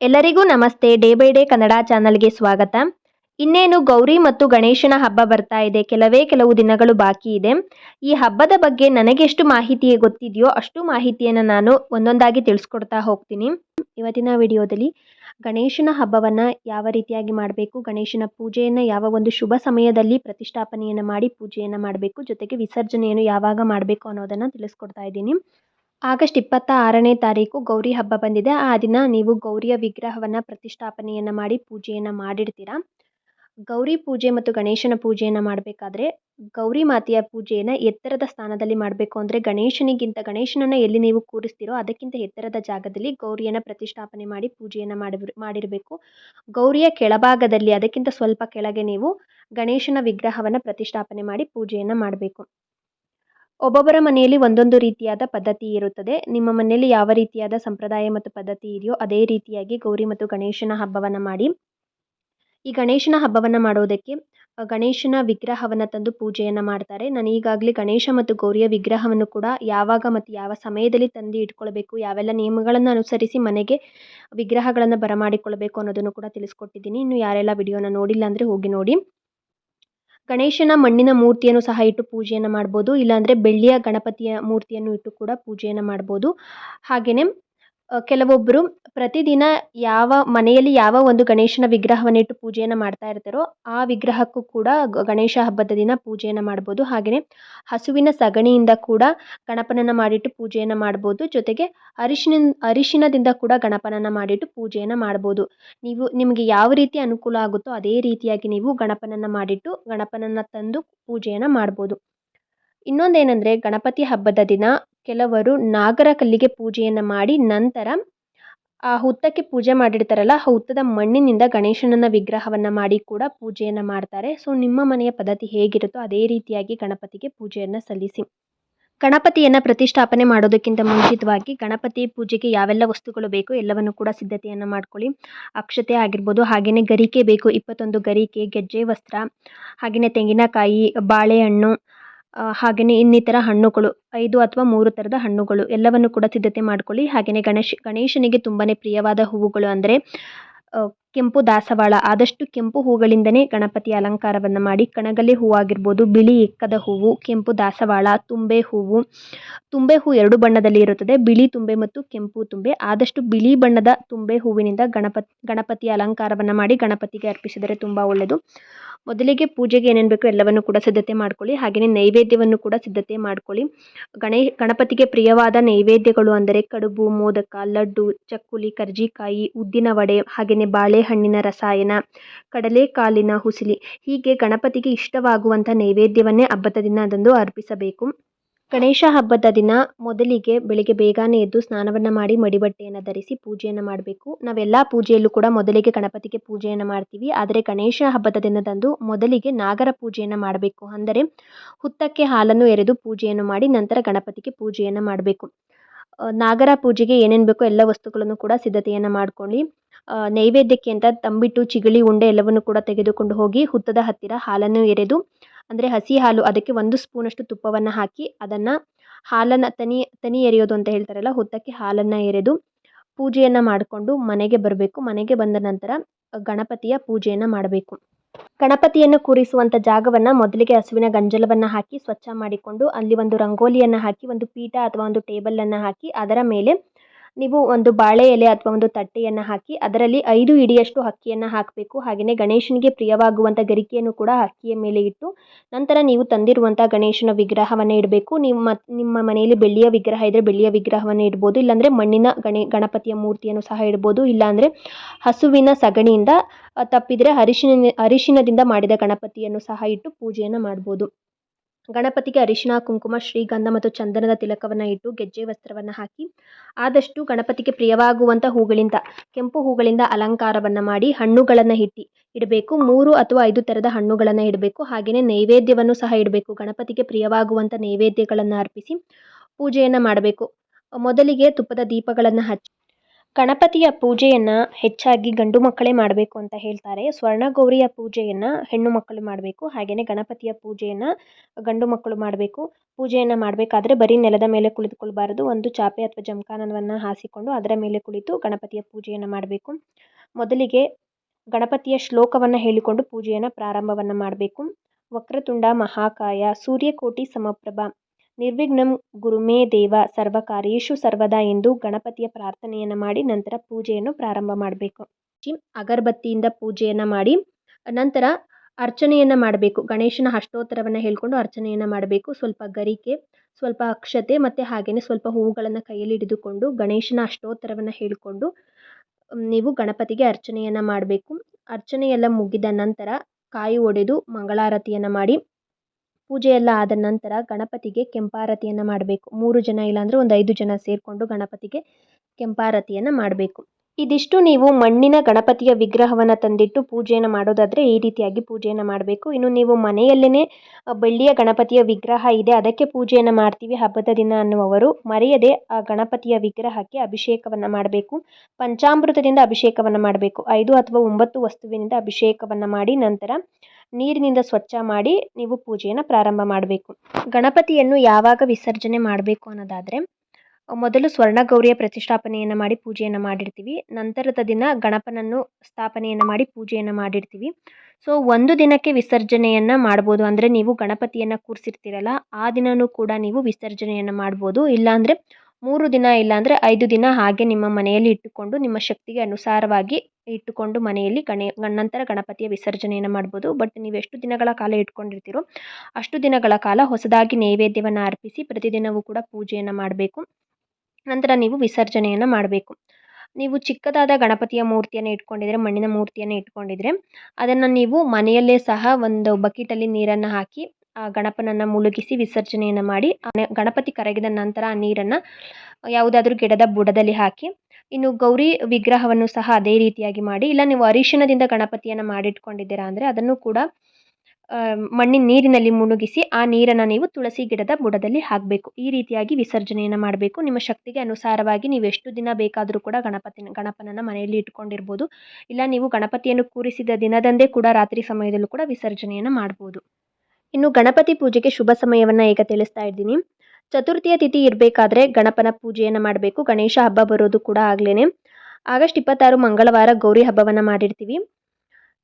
ಎಲ್ಲರಿಗೂ ನಮಸ್ತೆ. Day by day Kannada ಚಾನಲ್ಗೆ ಸ್ವಾಗತ. ಇನ್ನೇನು ಗೌರಿ ಮತ್ತು ಗಣೇಶನ ಹಬ್ಬ ಬರ್ತಾ ಇದೆ. ಕೆಲವೇ ಕೆಲವು ದಿನಗಳು ಬಾಕಿ ಇದೆ. ಈ ಹಬ್ಬದ ಬಗ್ಗೆ ನನಗೆಷ್ಟು ಮಾಹಿತಿ ಗೊತ್ತಿದೆಯೋ ಅಷ್ಟು ಮಾಹಿತಿಯನ್ನು ನಾನು ಒಂದೊಂದಾಗಿ ತಿಳಿಸ್ಕೊಡ್ತಾ ಹೋಗ್ತೀನಿ. ಇವತ್ತಿನ ವಿಡಿಯೋದಲ್ಲಿ ಗಣೇಶನ ಹಬ್ಬವನ್ನು ಯಾವ ರೀತಿಯಾಗಿ ಮಾಡಬೇಕು, ಗಣೇಶನ ಪೂಜೆಯನ್ನು ಯಾವ ಒಂದು ಶುಭ ಸಮಯದಲ್ಲಿ ಪ್ರತಿಷ್ಠಾಪನೆಯನ್ನು ಮಾಡಿ ಪೂಜೆಯನ್ನು ಮಾಡಬೇಕು, ಜೊತೆಗೆ ವಿಸರ್ಜನೆಯನ್ನು ಯಾವಾಗ ಮಾಡಬೇಕು ಅನ್ನೋದನ್ನು ತಿಳಿಸ್ಕೊಡ್ತಾ ಇದ್ದೀನಿ. ಆಗಸ್ಟ್ ಇಪ್ಪತ್ತ ಆರನೇ ತಾರೀಕು ಗೌರಿ ಹಬ್ಬ ಬಂದಿದೆ. ಆ ದಿನ ನೀವು ಗೌರಿಯ ವಿಗ್ರಹವನ್ನು ಪ್ರತಿಷ್ಠಾಪನೆಯನ್ನು ಮಾಡಿ ಪೂಜೆಯನ್ನು ಮಾಡಿಡ್ತೀರಾ ಗೌರಿ ಪೂಜೆ ಮತ್ತು ಗಣೇಶನ ಪೂಜೆಯನ್ನು ಮಾಡಬೇಕಾದ್ರೆ ಗೌರಿ ಮಾತೆಯ ಪೂಜೆಯನ್ನು ಎತ್ತರದ ಸ್ಥಾನದಲ್ಲಿ ಮಾಡಬೇಕು ಅಂದರೆ ಗಣೇಶನಿಗಿಂತ ಗಣೇಶನನ್ನು ಎಲ್ಲಿ ನೀವು ಕೂರಿಸ್ತೀರೋ ಅದಕ್ಕಿಂತ ಎತ್ತರದ ಜಾಗದಲ್ಲಿ ಗೌರಿಯನ್ನು ಪ್ರತಿಷ್ಠಾಪನೆ ಮಾಡಿ ಪೂಜೆಯನ್ನು ಮಾಡಿ ಮಾಡಿರಬೇಕು. ಗೌರಿಯ ಕೆಳಭಾಗದಲ್ಲಿ ಅದಕ್ಕಿಂತ ಸ್ವಲ್ಪ ಕೆಳಗೆ ನೀವು ಗಣೇಶನ ವಿಗ್ರಹವನ್ನು ಪ್ರತಿಷ್ಠಾಪನೆ ಮಾಡಿ ಪೂಜೆಯನ್ನು ಮಾಡಬೇಕು. ಒಬ್ಬೊಬ್ಬರ ಮನೆಯಲ್ಲಿ ಒಂದೊಂದು ರೀತಿಯಾದ ಪದ್ಧತಿ ಇರುತ್ತದೆ. ನಿಮ್ಮ ಮನೆಯಲ್ಲಿ ಯಾವ ರೀತಿಯಾದ ಸಂಪ್ರದಾಯ ಮತ್ತು ಪದ್ಧತಿ ಇದೆಯೋ ಅದೇ ರೀತಿಯಾಗಿ ಗೌರಿ ಮತ್ತು ಗಣೇಶನ ಹಬ್ಬವನ್ನು ಮಾಡಿ. ಈ ಗಣೇಶನ ಹಬ್ಬವನ್ನು ಮಾಡೋದಕ್ಕೆ ಗಣೇಶನ ವಿಗ್ರಹವನ್ನು ತಂದು ಪೂಜೆಯನ್ನು ಮಾಡ್ತಾರೆ. ನಾನು ಈಗಾಗಲೇ ಗಣೇಶ ಮತ್ತು ಗೌರಿಯ ವಿಗ್ರಹವನ್ನು ಕೂಡ ಯಾವಾಗ ಮತ್ತು ಯಾವ ಸಮಯದಲ್ಲಿ ತಂದು ಇಟ್ಕೊಳ್ಬೇಕು, ಯಾವೆಲ್ಲ ನಿಯಮಗಳನ್ನು ಅನುಸರಿಸಿ ಮನೆಗೆ ವಿಗ್ರಹಗಳನ್ನು ಬರಮಾಡಿಕೊಳ್ಬೇಕು ಅನ್ನೋದನ್ನು ಕೂಡ ತಿಳಿಸ್ಕೊಟ್ಟಿದ್ದೀನಿ. ಇನ್ನು ಯಾರೆಲ್ಲ ವಿಡಿಯೋನ ನೋಡಿಲ್ಲ ಅಂದರೆ ಹೋಗಿ ನೋಡಿ. ಗಣೇಶನ ಮಣ್ಣಿನ ಮೂರ್ತಿಯನ್ನು ಸಹ ಇಟ್ಟು ಪೂಜೆಯನ್ನು ಮಾಡ್ಬೋದು, ಇಲ್ಲಾಂದರೆ ಬೆಳ್ಳಿಯ ಗಣಪತಿಯ ಮೂರ್ತಿಯನ್ನು ಇಟ್ಟು ಕೂಡ ಪೂಜೆಯನ್ನು ಮಾಡ್ಬೋದು. ಹಾಗೆಯೇ ಕೆಲವೊಬ್ಬರು ಪ್ರತಿದಿನ ಯಾವ ಮನೆಯಲ್ಲಿ ಯಾವ ಒಂದು ಗಣೇಶನ ವಿಗ್ರಹವನ್ನು ಇಟ್ಟು ಪೂಜೆಯನ್ನು ಮಾಡ್ತಾ ಇರ್ತಾರೋ ಆ ವಿಗ್ರಹಕ್ಕೂ ಕೂಡ ಗಣೇಶ ಹಬ್ಬದ ದಿನ ಪೂಜೆಯನ್ನು ಮಾಡ್ಬೋದು. ಹಾಗೆಯೇ ಹಸುವಿನ ಸಗಣಿಯಿಂದ ಕೂಡ ಗಣಪನನ್ನು ಮಾಡಿಟ್ಟು ಪೂಜೆಯನ್ನು ಮಾಡ್ಬೋದು. ಜೊತೆಗೆ ಅರಿಶಿನ ಅರಿಶಿನದಿಂದ ಕೂಡ ಗಣಪನನ್ನು ಮಾಡಿಟ್ಟು ಪೂಜೆಯನ್ನು ಮಾಡ್ಬೋದು. ನೀವು, ನಿಮಗೆ ಯಾವ ರೀತಿ ಅನುಕೂಲ ಆಗುತ್ತೋ ಅದೇ ರೀತಿಯಾಗಿ ನೀವು ಗಣಪನನ್ನು ಮಾಡಿಟ್ಟು ಗಣಪನನ್ನು ತಂದು ಪೂಜೆಯನ್ನು ಮಾಡ್ಬೋದು. ಇನ್ನೊಂದೇನೆಂದರೆ ಗಣಪತಿ ಹಬ್ಬದ ದಿನ ಕೆಲವರು ನಾಗರ ಕಲ್ಲಿಗೆ ಪೂಜೆಯನ್ನು ಮಾಡಿ ನಂತರ, ಆ ಹುತ್ತಕ್ಕೆ ಪೂಜೆ ಮಾಡಿರ್ತಾರಲ್ಲ, ಆ ಹುತ್ತದ ಮಣ್ಣಿನಿಂದ ಗಣೇಶನನ್ನ ವಿಗ್ರಹವನ್ನು ಮಾಡಿ ಕೂಡ ಪೂಜೆಯನ್ನು ಮಾಡ್ತಾರೆ. ಸೊ, ನಿಮ್ಮ ಮನೆಯ ಪದ್ಧತಿ ಹೇಗಿರುತ್ತೋ ಅದೇ ರೀತಿಯಾಗಿ ಗಣಪತಿಗೆ ಪೂಜೆಯನ್ನು ಸಲ್ಲಿಸಿ. ಗಣಪತಿಯನ್ನು ಪ್ರತಿಷ್ಠಾಪನೆ ಮಾಡೋದಕ್ಕಿಂತ ಮುಂಚಿತವಾಗಿ ಗಣಪತಿ ಪೂಜೆಗೆ ಯಾವೆಲ್ಲ ವಸ್ತುಗಳು ಬೇಕು ಎಲ್ಲವನ್ನು ಕೂಡ ಸಿದ್ಧತೆಯನ್ನು ಮಾಡ್ಕೊಳ್ಳಿ. ಅಕ್ಷತೆ ಆಗಿರ್ಬೋದು ಹಾಗೆಯೇ ಗರಿಕೆ ಬೇಕು, ಇಪ್ಪತ್ತೊಂದು ಗರಿಕೆ, ಗೆಜ್ಜೆ ವಸ್ತ್ರ ಹಾಗೆಯೇ ತೆಂಗಿನಕಾಯಿ, ಬಾಳೆಹಣ್ಣು ಹಾಗೆಯೇ ಇನ್ನಿತರ ಹಣ್ಣುಗಳು, ಐದು ಅಥವಾ ಮೂರು ಥರದ ಹಣ್ಣುಗಳು, ಎಲ್ಲವನ್ನು ಕೂಡ ಸಿದ್ಧತೆ ಮಾಡ್ಕೊಳ್ಳಿ. ಹಾಗೆಯೇ ಗಣೇಶ, ಗಣೇಶನಿಗೆ ತುಂಬಾ ಪ್ರಿಯವಾದ ಹೂವುಗಳು ಅಂದರೆ ಕೆಂಪು ದಾಸವಾಳ. ಆದಷ್ಟು ಕೆಂಪು ಹೂಗಳಿಂದನೇ ಗಣಪತಿಯ ಅಲಂಕಾರವನ್ನು ಮಾಡಿ ಕಣಗಲೆ ಹೂವಾಗಿರ್ಬೋದು ಬಿಳಿ ಎಕ್ಕದ ಹೂವು, ಕೆಂಪು ದಾಸವಾಳ, ತುಂಬೆ ಹೂವು. ತುಂಬೆ ಹೂ ಎರಡು ಬಣ್ಣದಲ್ಲಿ ಇರುತ್ತದೆ, ಬಿಳಿ ತುಂಬೆ ಮತ್ತು ಕೆಂಪು ತುಂಬೆ. ಆದಷ್ಟು ಬಿಳಿ ಬಣ್ಣದ ತುಂಬೆ ಹೂವಿನಿಂದ ಗಣಪತಿ ಗಣಪತಿಯ ಅಲಂಕಾರವನ್ನು ಮಾಡಿ ಗಣಪತಿಗೆ ಅರ್ಪಿಸಿದರೆ ತುಂಬ ಒಳ್ಳೆಯದು. ಮೊದಲಿಗೆ ಪೂಜೆಗೆ ಏನೇನು ಬೇಕೋ ಎಲ್ಲವನ್ನು ಕೂಡ ಸಿದ್ಧತೆ ಮಾಡ್ಕೊಳ್ಳಿ. ಹಾಗೆಯೇ ನೈವೇದ್ಯವನ್ನು ಕೂಡ ಸಿದ್ಧತೆ ಮಾಡ್ಕೊಳ್ಳಿ. ಗಣೇ, ಗಣಪತಿಗೆ ಪ್ರಿಯವಾದ ನೈವೇದ್ಯಗಳು ಅಂದರೆ ಕಡುಬು, ಮೋದಕ, ಲಡ್ಡು, ಚಕ್ಕುಲಿ, ಕರ್ಜಿಕಾಯಿ, ಉದ್ದಿನ ವಡೆ ಹಾಗೆಯೇ ಬಾಳೆಹಣ್ಣಿನ ರಸಾಯನ, ಕಡಲೆಕಾಲಿನ ಹುಸಿಲಿ ಹೀಗೆ ಗಣಪತಿಗೆ ಇಷ್ಟವಾಗುವಂಥ ನೈವೇದ್ಯವನ್ನೇ ಹಬ್ಬದ ದಿನ ಅದೊಂದು ಅರ್ಪಿಸಬೇಕು. ಗಣೇಶ ಹಬ್ಬದ ದಿನ ಮೊದಲಿಗೆ ಬೆಳಿಗ್ಗೆ ಬೇಗನೆ ಎದ್ದು ಸ್ನಾನವನ್ನು ಮಾಡಿ ಮಡಿಬಟ್ಟೆಯನ್ನು ಧರಿಸಿ ಪೂಜೆಯನ್ನು ಮಾಡಬೇಕು. ನಾವೆಲ್ಲ ಪೂಜೆಯಲ್ಲೂ ಕೂಡ ಮೊದಲಿಗೆ ಗಣಪತಿಗೆ ಪೂಜೆಯನ್ನು ಮಾಡ್ತೀವಿ. ಆದರೆ ಗಣೇಶ ಹಬ್ಬದ ದಿನದಂದು ಮೊದಲಿಗೆ ನಾಗರ ಪೂಜೆಯನ್ನು ಮಾಡಬೇಕು. ಅಂದರೆ ಹುತ್ತಕ್ಕೆ ಹಾಲನ್ನು ಎರೆದು ಪೂಜೆಯನ್ನು ಮಾಡಿ ನಂತರ ಗಣಪತಿಗೆ ಪೂಜೆಯನ್ನು ಮಾಡಬೇಕು. ನಾಗರ ಪೂಜೆಗೆ ಏನೇನು ಬೇಕೋ ಎಲ್ಲ ವಸ್ತುಗಳನ್ನು ಕೂಡ ಸಿದ್ಧತೆಯನ್ನು ಮಾಡ್ಕೊಳ್ಳಿ. ನೈವೇದ್ಯಕ್ಕೆ ಅಂತ ತಂಬಿಟ್ಟು ಚಿಗಳಿ ಉಂಡೆ ಎಲ್ಲವನ್ನು ಕೂಡ ತೆಗೆದುಕೊಂಡು ಹೋಗಿ ಹುತ್ತದ ಹತ್ತಿರ ಹಾಲನ್ನು ಎರೆದು ಅಂದರೆ ಹಸಿ ಹಾಲು, ಅದಕ್ಕೆ ಒಂದು ಸ್ಪೂನಷ್ಟು ತುಪ್ಪವನ್ನು ಹಾಕಿ ಅದನ್ನು ಹಾಲನ್ನು ತನಿ ತನಿ ಎರೆಯೋದು ಅಂತ ಹೇಳ್ತಾರಲ್ಲ, ಹುತ್ತಕ್ಕೆ ಹಾಲನ್ನು ಎರೆದು ಪೂಜೆಯನ್ನು ಮಾಡಿಕೊಂಡು ಮನೆಗೆ ಬರಬೇಕು. ಮನೆಗೆ ಬಂದ ನಂತರ ಗಣಪತಿಯ ಪೂಜೆಯನ್ನು ಮಾಡಬೇಕು. ಗಣಪತಿಯನ್ನು ಕೂರಿಸುವಂಥ ಜಾಗವನ್ನು ಮೊದಲಿಗೆ ಹಸುವಿನ ಗಂಜಲವನ್ನು ಹಾಕಿ ಸ್ವಚ್ಛ ಮಾಡಿಕೊಂಡು ಅಲ್ಲಿ ಒಂದು ರಂಗೋಲಿಯನ್ನು ಹಾಕಿ, ಒಂದು ಪೀಠ ಅಥವಾ ಒಂದು ಟೇಬಲನ್ನು ಹಾಕಿ ಅದರ ಮೇಲೆ ನೀವು ಒಂದು ಬಾಳೆ ಎಲೆ ಅಥವಾ ಒಂದು ತಟ್ಟೆಯನ್ನು ಹಾಕಿ, ಅದರಲ್ಲಿ ಐದು ಇಡಿಯಷ್ಟು ಅಕ್ಕಿಯನ್ನು ಹಾಕಬೇಕು. ಹಾಗೆಯೇ ಗಣೇಶನಿಗೆ ಪ್ರಿಯವಾಗುವಂಥ ಗರಿಕೆಯನ್ನು ಕೂಡ ಅಕ್ಕಿಯ ಮೇಲೆ ಇಟ್ಟು, ನಂತರ ನೀವು ತಂದಿರುವಂಥ ಗಣೇಶನ ವಿಗ್ರಹವನ್ನು ಇಡಬೇಕು. ನಿಮ್ಮ ನಿಮ್ಮ ಮನೆಯಲ್ಲಿ ಬೆಳ್ಳಿಯ ವಿಗ್ರಹ ಇದ್ದರೆ ಬೆಳ್ಳಿಯ ವಿಗ್ರಹವನ್ನು ಇಡ್ಬೋದು. ಇಲ್ಲಾಂದರೆ ಮಣ್ಣಿನ ಗಣೆ, ಗಣಪತಿಯ ಮೂರ್ತಿಯನ್ನು ಸಹ ಇಡ್ಬೋದು. ಇಲ್ಲಾಂದರೆ ಹಸುವಿನ ಸಗಣಿಯಿಂದ, ತಪ್ಪಿದರೆ ಅರಿಶಿನ, ಅರಿಶಿನದಿಂದ ಮಾಡಿದ ಗಣಪತಿಯನ್ನು ಸಹ ಇಟ್ಟು ಪೂಜೆಯನ್ನು ಮಾಡ್ಬೋದು. ಗಣಪತಿಗೆ ಅರಿಶಿನ, ಕುಂಕುಮ ಶ್ರೀಗಂಧ ಮತ್ತು ಚಂದನದ ತಿಲಕವನ್ನು ಇಟ್ಟು ಗೆಜ್ಜೆ ವಸ್ತ್ರವನ್ನು ಹಾಕಿ, ಆದಷ್ಟು ಗಣಪತಿಗೆ ಪ್ರಿಯವಾಗುವಂಥ ಹೂಗಳಿಂದ, ಕೆಂಪು ಹೂಗಳಿಂದ ಅಲಂಕಾರವನ್ನು ಮಾಡಿ ಹಣ್ಣುಗಳನ್ನು ಇಟ್ಟು ಇಡಬೇಕು. ಮೂರು ಅಥವಾ ಐದು ಥರದ ಹಣ್ಣುಗಳನ್ನು ಇಡಬೇಕು. ಹಾಗೆಯೇ ನೈವೇದ್ಯವನ್ನು ಸಹ ಇಡಬೇಕು. ಗಣಪತಿಗೆ ಪ್ರಿಯವಾಗುವಂಥ ನೈವೇದ್ಯಗಳನ್ನು ಅರ್ಪಿಸಿ ಪೂಜೆಯನ್ನು ಮಾಡಬೇಕು. ಮೊದಲಿಗೆ ತುಪ್ಪದ ದೀಪಗಳನ್ನು ಹಚ್ಚಿ ಗಣಪತಿಯ ಪೂಜೆಯನ್ನು ಹೆಚ್ಚಾಗಿ ಗಂಡು ಮಕ್ಕಳೇ ಮಾಡಬೇಕು ಅಂತ ಹೇಳ್ತಾರೆ. ಸ್ವರ್ಣಗೌರಿಯ ಪೂಜೆಯನ್ನು ಹೆಣ್ಣು ಮಕ್ಕಳು ಮಾಡಬೇಕು. ಹಾಗೆಯೇ ಗಣಪತಿಯ ಪೂಜೆಯನ್ನು ಗಂಡು ಮಕ್ಕಳು ಮಾಡಬೇಕು. ಪೂಜೆಯನ್ನು ಮಾಡಬೇಕಾದ್ರೆ ಬರೀ ನೆಲದ ಮೇಲೆ ಕುಳಿತುಕೊಳ್ಬಾರದು. ಒಂದು ಚಾಪೆ ಅಥವಾ ಜಮಖಾನವನ್ನು ಹಾಸಿಕೊಂಡು ಅದರ ಮೇಲೆ ಕುಳಿತು ಗಣಪತಿಯ ಪೂಜೆಯನ್ನು ಮಾಡಬೇಕು. ಮೊದಲಿಗೆ ಗಣಪತಿಯ ಶ್ಲೋಕವನ್ನು ಹೇಳಿಕೊಂಡು ಪೂಜೆಯನ್ನು ಪ್ರಾರಂಭವನ್ನು ಮಾಡಬೇಕು. ವಕ್ರತುಂಡ ಮಹಾಕಾಯ, ಸೂರ್ಯಕೋಟಿ ಸಮಪ್ರಭ ನಿರ್ವಿಘ್ನಂ ಗುರುಮೇ ದೇವ ಸರ್ವಕಾರ್ಯೇಷು ಸರ್ವದಾ ಎಂದು ಗಣಪತಿಯ ಪ್ರಾರ್ಥನೆಯನ್ನು ಮಾಡಿ ನಂತರ ಪೂಜೆಯನ್ನು ಪ್ರಾರಂಭ ಮಾಡಬೇಕು. ಅಗರಬತ್ತಿಯಿಂದ ಪೂಜೆಯನ್ನು ಮಾಡಿ ನಂತರ ಅರ್ಚನೆಯನ್ನು ಮಾಡಬೇಕು. ಗಣೇಶನ ಅಷ್ಟೋತ್ತರವನ್ನು ಹೇಳ್ಕೊಂಡು ಅರ್ಚನೆಯನ್ನು ಮಾಡಬೇಕು. ಸ್ವಲ್ಪ ಗರಿಕೆ, ಸ್ವಲ್ಪ ಅಕ್ಷತೆ ಮತ್ತು ಹಾಗೆಯೇ ಸ್ವಲ್ಪ ಹೂವುಗಳನ್ನು ಕೈಯಲ್ಲಿ ಹಿಡಿದುಕೊಂಡು ಗಣೇಶನ ಅಷ್ಟೋತ್ತರವನ್ನು ಹೇಳಿಕೊಂಡು ನೀವು ಗಣಪತಿಗೆ ಅರ್ಚನೆಯನ್ನು ಮಾಡಬೇಕು. ಅರ್ಚನೆ ಎಲ್ಲ ಮುಗಿದ ನಂತರ ಕಾಯಿ ಒಡೆದು ಮಂಗಳಾರತಿಯನ್ನು ಮಾಡಿ ಪೂಜೆ ಎಲ್ಲ ಆದ ನಂತರ ಗಣಪತಿಗೆ ಕೆಂಪಾರತಿಯನ್ನು ಮಾಡಬೇಕು. ಮೂರು ಜನ ಇಲ್ಲಾಂದರೆ ಒಂದು ಐದು ಜನ ಸೇರಿಕೊಂಡು ಗಣಪತಿಗೆ ಕೆಂಪಾರತಿಯನ್ನು ಮಾಡಬೇಕು. ಇದಿಷ್ಟು ನೀವು ಮಣ್ಣಿನ ಗಣಪತಿಯ ವಿಗ್ರಹವನ್ನು ತಂದಿಟ್ಟು ಪೂಜೆಯನ್ನು ಮಾಡೋದಾದರೆ ಈ ರೀತಿಯಾಗಿ ಪೂಜೆಯನ್ನು ಮಾಡಬೇಕು. ಇನ್ನು ನೀವು ಮನೆಯಲ್ಲೇ ಬೆಳ್ಳಿಯ ಗಣಪತಿಯ ವಿಗ್ರಹ ಇದೆ, ಅದಕ್ಕೆ ಪೂಜೆಯನ್ನು ಮಾಡ್ತೀವಿ ಹಬ್ಬದ ದಿನ ಅನ್ನುವವರು. ಮರೆಯದೆ ಆ ಗಣಪತಿಯ ವಿಗ್ರಹಕ್ಕೆ ಅಭಿಷೇಕವನ್ನು ಮಾಡಬೇಕು. ಪಂಚಾಮೃತದಿಂದ ಅಭಿಷೇಕವನ್ನು ಮಾಡಬೇಕು. ಐದು ಅಥವಾ ಒಂಬತ್ತು ವಸ್ತುವಿನಿಂದ ಅಭಿಷೇಕವನ್ನು ಮಾಡಿ ನಂತರ ನೀರಿನಿಂದ ಸ್ವಚ್ಛ ಮಾಡಿ ನೀವು ಪೂಜೆಯನ್ನು ಪ್ರಾರಂಭ ಮಾಡಬೇಕು. ಗಣಪತಿಯನ್ನು ಯಾವಾಗ ವಿಸರ್ಜನೆ ಮಾಡಬೇಕು ಅನ್ನೋದಾದರೆ ಮೊದಲು ಸ್ವರ್ಣಗೌರಿಯ ಪ್ರತಿಷ್ಠಾಪನೆಯನ್ನು ಮಾಡಿ ಪೂಜೆಯನ್ನು ಮಾಡಿರ್ತೀವಿ. ನಂತರದ ದಿನ ಗಣಪನನ್ನು ಸ್ಥಾಪನೆಯನ್ನು ಮಾಡಿ ಪೂಜೆಯನ್ನು ಮಾಡಿರ್ತೀವಿ. ಸೊ ಒಂದು ದಿನಕ್ಕೆ ವಿಸರ್ಜನೆಯನ್ನು ಮಾಡ್ಬೋದು. ಅಂದರೆ ನೀವು ಗಣಪತಿಯನ್ನು ಕೂರಿಸಿರ್ತೀರಲ್ಲ, ಆ ದಿನವೂ ಕೂಡ ನೀವು ವಿಸರ್ಜನೆಯನ್ನು ಮಾಡ್ಬೋದು. ಇಲ್ಲಾಂದರೆ ಮೂರು ದಿನ, ಇಲ್ಲಾಂದರೆ ಐದು ದಿನ ಹಾಗೆ ನಿಮ್ಮ ಮನೆಯಲ್ಲಿ ಇಟ್ಟುಕೊಂಡು, ನಿಮ್ಮ ಶಕ್ತಿಗೆ ಅನುಸಾರವಾಗಿ ಇಟ್ಟುಕೊಂಡು ಮನೆಯಲ್ಲಿ ಗಣ, ನಂತರ ಗಣಪತಿಯ ವಿಸರ್ಜನೆಯನ್ನು ಮಾಡ್ಬೋದು. ಬಟ್ ನೀವು ಎಷ್ಟು ದಿನಗಳ ಕಾಲ ಇಟ್ಕೊಂಡಿರ್ತೀರೋ ಅಷ್ಟು ದಿನಗಳ ಕಾಲ ಹೊಸದಾಗಿ ನೈವೇದ್ಯವನ್ನು ಅರ್ಪಿಸಿ ಪ್ರತಿದಿನವೂ ಕೂಡ ಪೂಜೆಯನ್ನು ಮಾಡಬೇಕು. ನಂತರ ನೀವು ವಿಸರ್ಜನೆಯನ್ನು ಮಾಡಬೇಕು. ನೀವು ಚಿಕ್ಕದಾದ ಗಣಪತಿಯ ಮೂರ್ತಿಯನ್ನು ಇಟ್ಕೊಂಡಿದ್ರೆ, ಮಣ್ಣಿನ ಮೂರ್ತಿಯನ್ನು ಇಟ್ಕೊಂಡಿದ್ರೆ, ಅದನ್ನು ನೀವು ಮನೆಯಲ್ಲೇ ಸಹ ಒಂದು ಬಕೆಟಲ್ಲಿ ನೀರನ್ನು ಹಾಕಿ, ಆ ಗಣಪನನ್ನು ಮುಳುಗಿಸಿ ವಿಸರ್ಜನೆಯನ್ನು ಮಾಡಿ ಗಣಪತಿ ಕರಗಿದ ನಂತರ ಆ ನೀರನ್ನು ಯಾವುದಾದ್ರೂ ಗಿಡದ ಬುಡದಲ್ಲಿ ಹಾಕಿ, ಇನ್ನು ಗೌರಿ ವಿಗ್ರಹವನ್ನು ಸಹ ಅದೇ ರೀತಿಯಾಗಿ ಮಾಡಿ, ಇಲ್ಲ ನೀವು ಅರಿಶಿಣದಿಂದ ಗಣಪತಿಯನ್ನು ಮಾಡಿಟ್ಕೊಂಡಿದ್ದೀರಾ ಅಂದರೆ ಅದನ್ನು ಕೂಡ ಮಣ್ಣಿನ ನೀರಿನಲ್ಲಿ ಮುಳುಗಿಸಿ ಆ ನೀರನ್ನು ನೀವು ತುಳಸಿ ಗಿಡದ ಬುಡದಲ್ಲಿ ಹಾಕಬೇಕು. ಈ ರೀತಿಯಾಗಿ ವಿಸರ್ಜನೆಯನ್ನು ಮಾಡಬೇಕು. ನಿಮ್ಮ ಶಕ್ತಿಗೆ ಅನುಸಾರವಾಗಿ ನೀವು ಎಷ್ಟು ದಿನ ಬೇಕಾದರೂ ಕೂಡ ಗಣಪತಿನ ಗಣಪನನ್ನು ಮನೆಯಲ್ಲಿ ಇಟ್ಕೊಂಡಿರ್ಬೋದು. ಇಲ್ಲ, ನೀವು ಗಣಪತಿಯನ್ನು ಕೂರಿಸಿದ ದಿನದಂದೇ ಕೂಡ ರಾತ್ರಿ ಸಮಯದಲ್ಲೂ ಕೂಡ ವಿಸರ್ಜನೆಯನ್ನು ಮಾಡ್ಬೋದು. ಇನ್ನು ಗಣಪತಿ ಪೂಜೆಗೆ ಶುಭ ಸಮಯವನ್ನು ಈಗ ತಿಳಿಸ್ತಾ ಇದ್ದೀನಿ. ಚತುರ್ಥಿಯ ತಿಥಿ ಇರಬೇಕಾದ್ರೆ ಗಣಪನ ಪೂಜೆಯನ್ನು ಮಾಡಬೇಕು. ಗಣೇಶ ಹಬ್ಬ ಬರೋದು ಕೂಡ ಆಗ್ಲೇ ಆಗಸ್ಟ್ ಇಪ್ಪತ್ತಾರು ಮಂಗಳವಾರ ಗೌರಿ ಹಬ್ಬವನ್ನು ಮಾಡಿರ್ತೀವಿ.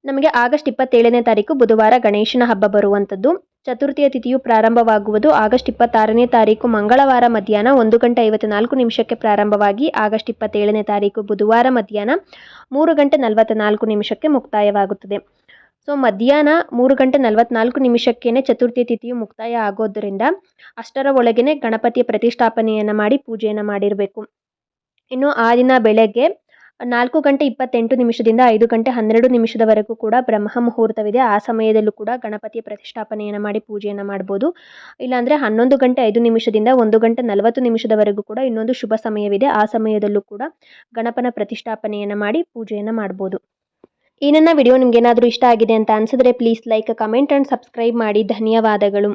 ನಮಗೆ ಆಗಸ್ಟ್ ಇಪ್ಪತ್ತೇಳನೇ ತಾರೀಕು ಬುಧವಾರ ಗಣೇಶನ ಹಬ್ಬ ಬರುವಂಥದ್ದು. ಚತುರ್ಥಿಯ ತಿಥಿಯು ಪ್ರಾರಂಭವಾಗುವುದು ಆಗಸ್ಟ್ ಇಪ್ಪತ್ತಾರನೇ ತಾರೀಕು ಮಂಗಳವಾರ ಮಧ್ಯಾಹ್ನ ಒಂದು ಗಂಟೆ ಐವತ್ನಾಲ್ಕು ನಿಮಿಷಕ್ಕೆ ಪ್ರಾರಂಭವಾಗಿ ಆಗಸ್ಟ್ ಇಪ್ಪತ್ತೇಳನೇ ತಾರೀಕು ಬುಧವಾರ ಮಧ್ಯಾಹ್ನ ಮೂರು ಗಂಟೆ ನಲವತ್ತ ನಾಲ್ಕು ನಿಮಿಷಕ್ಕೆ ಮುಕ್ತಾಯವಾಗುತ್ತದೆ. ಸೊ, ಮಧ್ಯಾಹ್ನ ಮೂರು ಗಂಟೆ ನಲವತ್ನಾಲ್ಕು ನಿಮಿಷಕ್ಕೇ ಚತುರ್ಥಿ ತಿಥಿಯು ಮುಕ್ತಾಯ ಆಗೋದರಿಂದ ಅಷ್ಟರ ಒಳಗೇ ಗಣಪತಿಯ ಪ್ರತಿಷ್ಠಾಪನೆಯನ್ನು ಮಾಡಿ ಪೂಜೆಯನ್ನು ಮಾಡಿರಬೇಕು. ಇನ್ನು ಆ ದಿನ ಬೆಳಗ್ಗೆ ನಾಲ್ಕು ಗಂಟೆ ಇಪ್ಪತ್ತೆಂಟು ನಿಮಿಷದಿಂದ ಐದು ಗಂಟೆ ಹನ್ನೆರಡು ನಿಮಿಷದವರೆಗೂ ಕೂಡ ಬ್ರಹ್ಮ ಮುಹೂರ್ತವಿದೆ ಆ ಸಮಯದಲ್ಲೂ ಕೂಡ ಗಣಪತಿಯ ಪ್ರತಿಷ್ಠಾಪನೆಯನ್ನು ಮಾಡಿ ಪೂಜೆಯನ್ನು ಮಾಡ್ಬೋದು. ಇಲ್ಲಾಂದರೆ ಹನ್ನೊಂದು ಗಂಟೆ ಐದು ನಿಮಿಷದಿಂದ ಒಂದು ಗಂಟೆ ನಲವತ್ತು ನಿಮಿಷದವರೆಗೂ ಕೂಡ ಇನ್ನೊಂದು ಶುಭ ಸಮಯವಿದೆ. ಆ ಸಮಯದಲ್ಲೂ ಕೂಡ ಗಣಪನ ಪ್ರತಿಷ್ಠಾಪನೆಯನ್ನು ಮಾಡಿ ಪೂಜೆಯನ್ನು ಮಾಡ್ಬೋದು. ಈ ನನ್ನ ವಿಡಿಯೋ ನಿಮಗೇನಾದರೂ ಇಷ್ಟ ಆಗಿದೆ ಅಂತ ಅನಿಸಿದ್ರೆ please like comment and subscribe ಮಾಡಿ. ಧನ್ಯವಾದಗಳು.